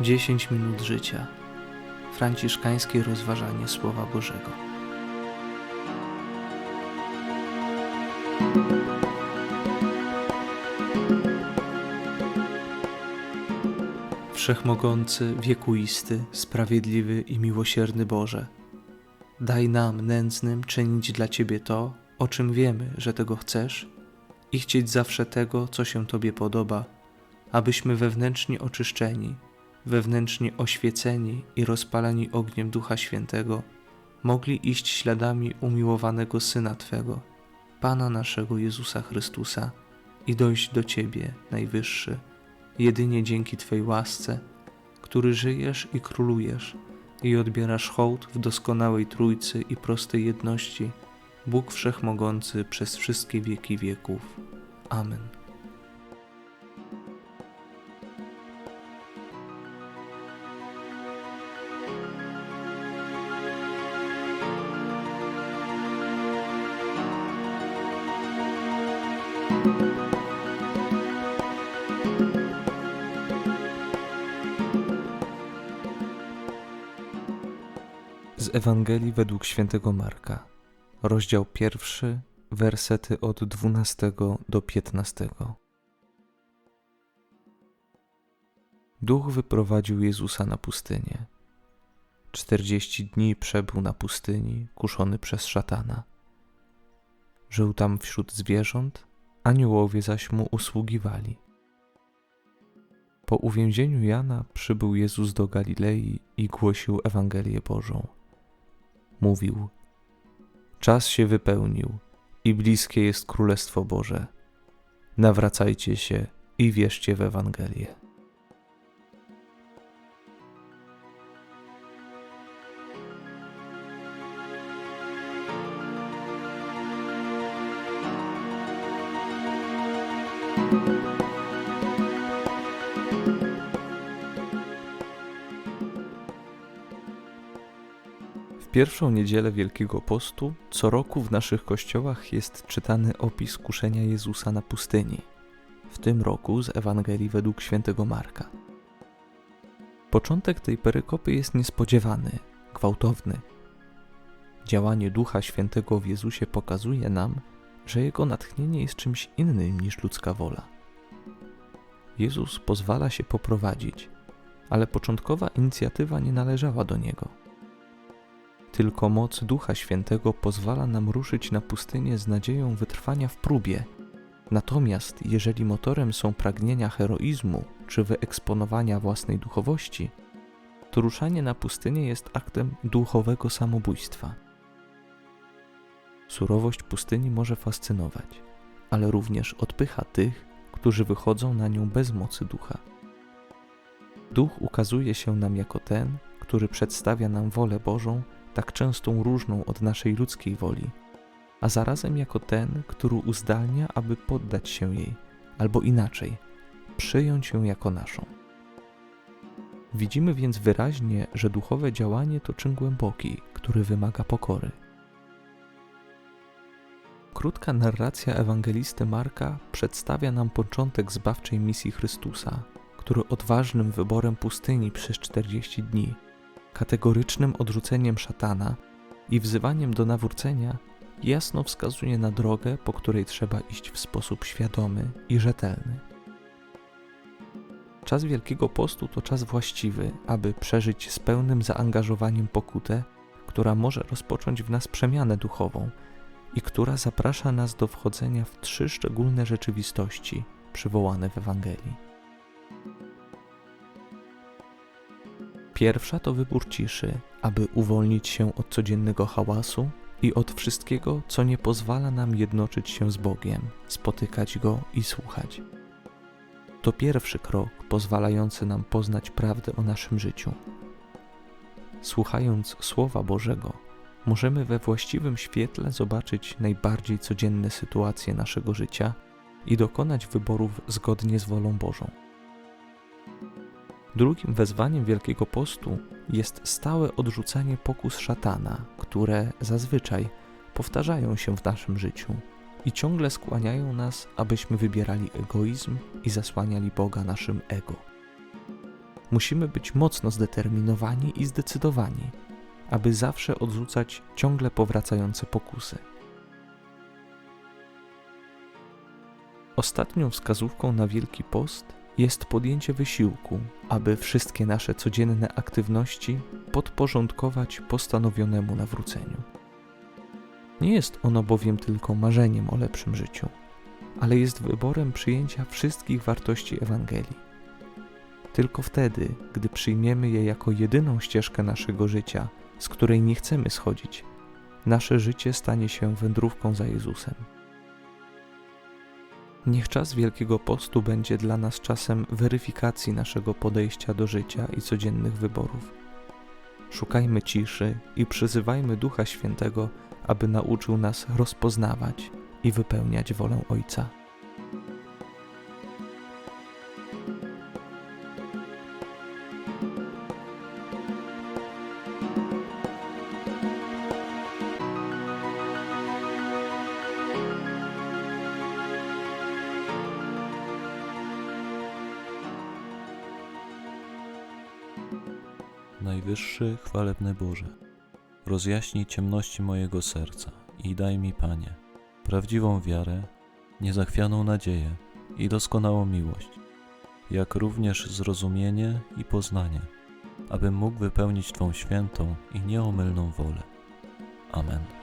10 minut życia. Franciszkańskie rozważanie Słowa Bożego. Wszechmogący, wiekuisty, sprawiedliwy i miłosierny Boże, daj nam, nędznym, czynić dla Ciebie to, o czym wiemy, że tego chcesz, i chcieć zawsze tego, co się Tobie podoba, abyśmy wewnętrznie oczyszczeni, wewnętrznie oświeceni i rozpalani ogniem Ducha Świętego, mogli iść śladami umiłowanego Syna Twego, Pana naszego Jezusa Chrystusa, i dojść do Ciebie, Najwyższy, jedynie dzięki Twej łasce, który żyjesz i królujesz i odbierasz hołd w doskonałej Trójcy i prostej jedności, Bóg Wszechmogący przez wszystkie wieki wieków. Amen. Z Ewangelii według świętego Marka, rozdział pierwszy, wersety od 12 do 15. Duch wyprowadził Jezusa na pustynię. Czterdzieści dni przebył na pustyni, kuszony przez szatana. Żył tam wśród zwierząt, aniołowie zaś mu usługiwali. Po uwięzieniu Jana przybył Jezus do Galilei i głosił Ewangelię Bożą. Mówił: Czas się wypełnił i bliskie jest Królestwo Boże. Nawracajcie się i wierzcie w Ewangelię. Pierwszą niedzielę Wielkiego Postu co roku w naszych kościołach jest czytany opis kuszenia Jezusa na pustyni, w tym roku z Ewangelii według świętego Marka. Początek tej perykopy jest niespodziewany, gwałtowny. Działanie Ducha Świętego w Jezusie pokazuje nam, że Jego natchnienie jest czymś innym niż ludzka wola. Jezus pozwala się poprowadzić, ale początkowa inicjatywa nie należała do Niego. Tylko moc Ducha Świętego pozwala nam ruszyć na pustynię z nadzieją wytrwania w próbie. Natomiast jeżeli motorem są pragnienia heroizmu czy wyeksponowania własnej duchowości, to ruszanie na pustynię jest aktem duchowego samobójstwa. Surowość pustyni może fascynować, ale również odpycha tych, którzy wychodzą na nią bez mocy ducha. Duch ukazuje się nam jako ten, który przedstawia nam wolę Bożą tak częstą różną od naszej ludzkiej woli, a zarazem jako ten, który uzdalnia, aby poddać się jej, albo inaczej, przyjąć ją jako naszą. Widzimy więc wyraźnie, że duchowe działanie to czyn głęboki, który wymaga pokory. Krótka narracja ewangelisty Marka przedstawia nam początek zbawczej misji Chrystusa, który odważnym wyborem pustyni przez 40 dni kategorycznym odrzuceniem szatana i wzywaniem do nawrócenia jasno wskazuje na drogę, po której trzeba iść w sposób świadomy i rzetelny. Czas Wielkiego Postu to czas właściwy, aby przeżyć z pełnym zaangażowaniem pokutę, która może rozpocząć w nas przemianę duchową i która zaprasza nas do wchodzenia w trzy szczególne rzeczywistości przywołane w Ewangelii. Pierwsza to wybór ciszy, aby uwolnić się od codziennego hałasu i od wszystkiego, co nie pozwala nam jednoczyć się z Bogiem, spotykać Go i słuchać. To pierwszy krok pozwalający nam poznać prawdę o naszym życiu. Słuchając Słowa Bożego, możemy we właściwym świetle zobaczyć najbardziej codzienne sytuacje naszego życia i dokonać wyborów zgodnie z wolą Bożą. Drugim wezwaniem Wielkiego Postu jest stałe odrzucanie pokus szatana, które zazwyczaj powtarzają się w naszym życiu i ciągle skłaniają nas, abyśmy wybierali egoizm i zasłaniali Boga naszym ego. Musimy być mocno zdeterminowani i zdecydowani, aby zawsze odrzucać ciągle powracające pokusy. Ostatnią wskazówką na Wielki Post jest podjęcie wysiłku, aby wszystkie nasze codzienne aktywności podporządkować postanowionemu nawróceniu. Nie jest ono bowiem tylko marzeniem o lepszym życiu, ale jest wyborem przyjęcia wszystkich wartości Ewangelii. Tylko wtedy, gdy przyjmiemy je jako jedyną ścieżkę naszego życia, z której nie chcemy schodzić, nasze życie stanie się wędrówką za Jezusem. Niech czas Wielkiego Postu będzie dla nas czasem weryfikacji naszego podejścia do życia i codziennych wyborów. Szukajmy ciszy i przyzywajmy Ducha Świętego, aby nauczył nas rozpoznawać i wypełniać wolę Ojca. Najwyższy, chwalebny Boże, rozjaśnij ciemności mojego serca i daj mi, Panie, prawdziwą wiarę, niezachwianą nadzieję i doskonałą miłość, jak również zrozumienie i poznanie, abym mógł wypełnić Twą świętą i nieomylną wolę. Amen.